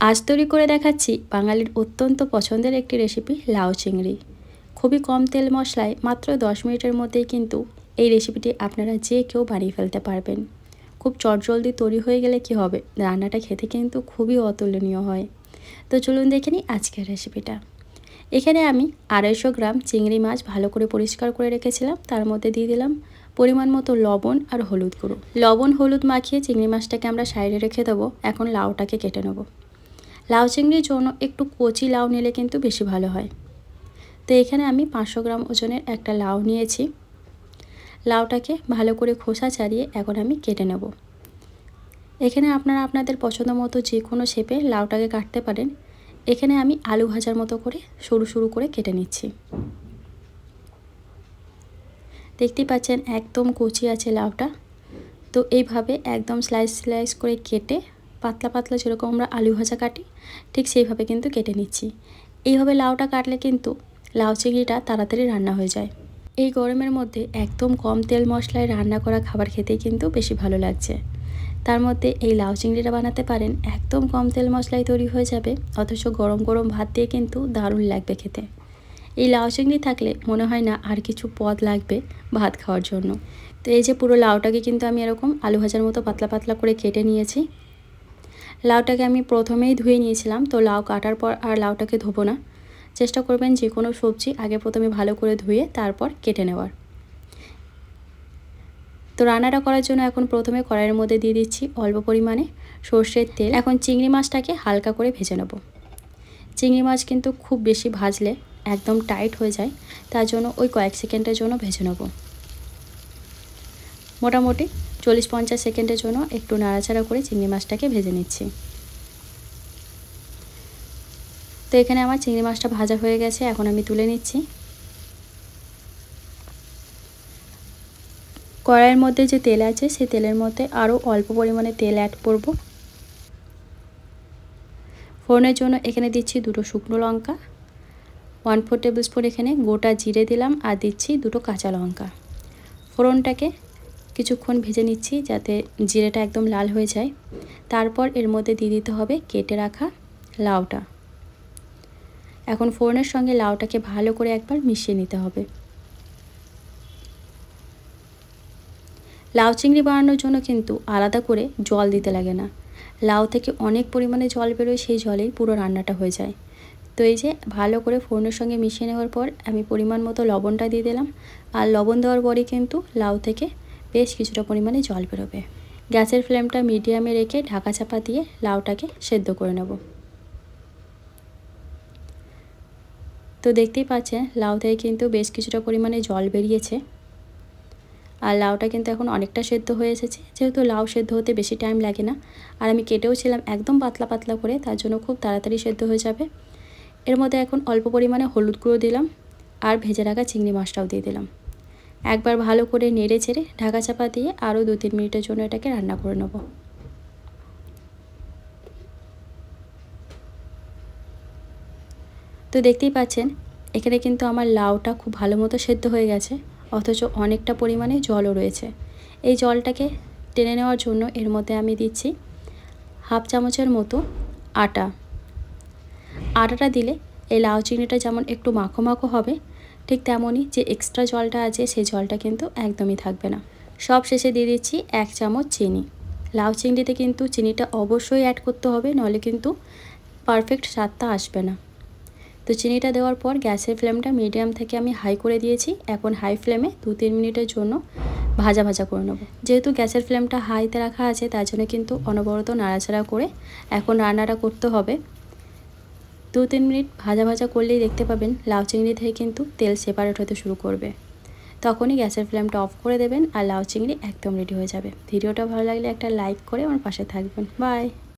আজ তৈরি করে দেখাচ্ছি বাঙালির অত্যন্ত পছন্দের একটি রেসিপি লাউ চিংড়ি। খুবই কম তেল মশলায় মাত্র দশ মিনিটের মধ্যেই কিন্তু এই রেসিপিটি আপনারা যে কেউ বানিয়ে ফেলতে পারবেন। খুব চটজলদি তৈরি হয়ে গেলে কি হবে? রান্নাটা খেতে কিন্তু খুবই অতুলনীয় হয়। তো চলুন দেখে নিই আজকের রেসিপিটা এখানে আমি আড়াইশো গ্রাম চিংড়ি মাছ ভালো করে পরিষ্কার করে রেখেছিলাম। তার মধ্যে দিয়ে দিলাম পরিমাণ মতো লবণ আর হলুদ গুঁড়ো। লবণ, হলুদ মাখিয়ে চিংড়ি মাছটাকে আমরা সাইডে রেখে দেবো। এখন লাউটাকে কেটে নেব। লাউ চিংড়ির জন্য একটু কচি লাউ নিলে কিন্তু বেশি ভালো হয়। তো এখানে আমি পাঁচশো গ্রাম ওজনের একটা লাউ নিয়েছি। লাউটাকে ভালো করে খোসা ছাড়িয়ে এখন আমি কেটে নেব। এখানে আপনারা আপনাদের পছন্দ মতো যে কোনো শেপে লাউটাকে কাটতে পারেন। এখানে আমি আলু ভাজার মতো করে সরু সরু করে কেটে নিচ্ছি। দেখতেই পাচ্ছেন একদম কচি আছে লাউটা। তো এইভাবে একদম স্লাইস স্লাইস করে কেটে পাতলা পাতলা যেরকম আমরা আলু ভাজা কাটি, ঠিক সেইভাবে কিন্তু কেটে নিচ্ছি। এইভাবে লাউটা কাটলে কিন্তু লাউ চিংড়িটা তাড়াতাড়ি রান্না হয়ে যায়। এই গরমের মধ্যে একদম কম তেল মশলায় রান্না করা খাবার খেতেই কিন্তু বেশি ভালো লাগছে। তার মধ্যে এই লাউ চিংড়িটা বানাতে পারেন, একদম কম তেল মশলায় তৈরি হয়ে যাবে, অথচ গরম গরম ভাত দিয়ে কিন্তু দারুণ লাগবে খেতে। এই লাউ চিংড়ি থাকলে মনে হয় না আর কিছু পদ লাগবে ভাত খাওয়ার জন্য। তো এই যে পুরো লাউটাকে কিন্তু আমি এরকম আলু ভাজার মতো পাতলা পাতলা করে কেটে নিয়েছি। লাউটাকে আমি প্রথমেই ধুয়ে নিয়েছিলাম, তো লাউ কাটার পর আর লাউটাকে ধোবো না। চেষ্টা করবেন যে কোনো সবজি আগে প্রথমে ভালো করে ধুয়ে তারপর কেটে নেওয়ার। তো রান্নাটা করার জন্য এখন প্রথমে কড়াইয়ের মধ্যে দিয়ে দিচ্ছি অল্প পরিমাণে সর্ষের তেল। এখন চিংড়ি মাছটাকে হালকা করে ভেজে নেব। চিংড়ি মাছ কিন্তু খুব বেশি ভাজলে একদম টাইট হয়ে যায়, তার জন্য ওই কয়েক সেকেন্ডের জন্য ভেজে নেব। মোটামুটি চল্লিশ পঞ্চাশ সেকেন্ডের জন্য একটু নাড়াচাড়া করে চিংড়ি মাছটাকে ভেজে নিচ্ছি। তো এখানে আমার চিংড়ি মাছটা ভাজা হয়ে গেছে, এখন আমি তুলে নিচ্ছি। কড়াইয়ের মধ্যে যে তেল আছে, সেই তেলের মধ্যে আরও অল্প পরিমাণে তেল অ্যাড করব। ফোড়নের জন্য এখানে দিচ্ছি দুটো শুকনো লঙ্কা ওয়ান ফোর টেবিল স্পুন এখানে গোটা জিরে দিলাম আর দিচ্ছি দুটো কাঁচা লঙ্কা। ফোড়নটাকে কিছুক্ষণ ভেজে নিচ্ছি যাতে জিরেটা একদম লাল হয়ে যায়। তারপর এর মধ্যে দিয়ে দিতে হবে কেটে রাখা লাউটা। এখন ফোড়নের সঙ্গে লাউটাকে ভালো করে একবার মিশিয়ে নিতে হবে। লাউ চিংড়ি বানানোর জন্য কিন্তু আলাদা করে জল দিতে লাগে না। লাউ থেকে অনেক পরিমাণে জল বেরোয়, সেই জলেই পুরো রান্নাটা হয়ে যায়। তো এই যে ভালো করে ফোড়নের সঙ্গে মিশিয়ে নেওয়ার পর আমি পরিমাণ মতো লবণটা দিয়ে দিলাম। আর লবণ দেওয়ার পরই কিন্তু লাউ থেকে বেশ কিছুটা পরিমাণে জল বেরোবে। গ্যাসের ফ্লেমটা মিডিয়ামে রেখে ঢাকা চাপা দিয়ে লাউটাকে সেদ্ধ করে নেব। তো দেখতেই পাচ্ছেন, লাউ থেকে কিন্তু বেশ কিছুটা পরিমাণে জল বেরিয়েছে। আর লাউটা কিন্তু এখন অনেকটা সেদ্ধ হয়ে এসেছে। যেহেতু লাউ সেদ্ধ হতে বেশি টাইম লাগে না, আর আমি কেটেও ছিলাম একদম পাতলা পাতলা করে, তার জন্য খুব তাড়াতাড়ি সেদ্ধ হয়ে যাবে। এর মধ্যে এখন অল্প পরিমাণে হলুদ গুঁড়ো দিলাম, আর ভেজে রাখা চিংড়ি মাছটাও দিয়ে দিলাম। একবার ভালো করে নেড়ে ছেড়ে ঢাকা চাপা দিয়ে আরও দু তিন মিনিটের জন্য এটাকে রান্না করে নেব। তো দেখতেই পাচ্ছেন, এখানে কিন্তু আমার লাউটা খুব ভালো মতো সেদ্ধ হয়ে গেছে, অথচ অনেকটা পরিমাণে জলও রয়েছে। এই জলটাকে টেনে নেওয়ার জন্য এর মধ্যে আমি দিচ্ছি হাফ চামচের মতো আটা। আটাটা দিলে এই লাউ চিনিটা যেমন একটু মাখো মাখো হবে ঠিক তেমনই যে এক্সট্রা জলটা আছে, সেই জলটা কিন্তু একদমই থাকবে না। সব শেষে দিয়ে দিচ্ছি এক চামচ চিনি। লাউ চিংড়িতে কিন্তু চিনিটা অবশ্যই অ্যাড করতে হবে নাহলে কিন্তু পারফেক্ট স্বাদটা আসবে না। তো চিনিটা দেওয়ার পর গ্যাসের ফ্লেমটা মিডিয়াম থেকে আমি হাই করে দিয়েছি। এখন হাই ফ্লেমে দু তিন মিনিটের জন্য ভাজা ভাজা করে নেব। যেহেতু গ্যাসের ফ্লেমটা হাইতে রাখা আছে, তার জন্য কিন্তু অনবরত নাড়াচাড়া করে এখন রান্নাটা করতে হবে। দু তিন মিনিট ভাজা ভাজা করলেই দেখতে পাবেন লাউ চিংড়ি থেকে কিন্তু তেল সেপারেট হতে শুরু করবে। তখনই গ্যাসের ফ্লেমটা অফ করে দেবেন আর লাউ চিংড়ি একদম রেডি হয়ে যাবে। ভিডিওটা ভালো লাগলে একটা লাইক করে আমার পাশে থাকবেন। বাই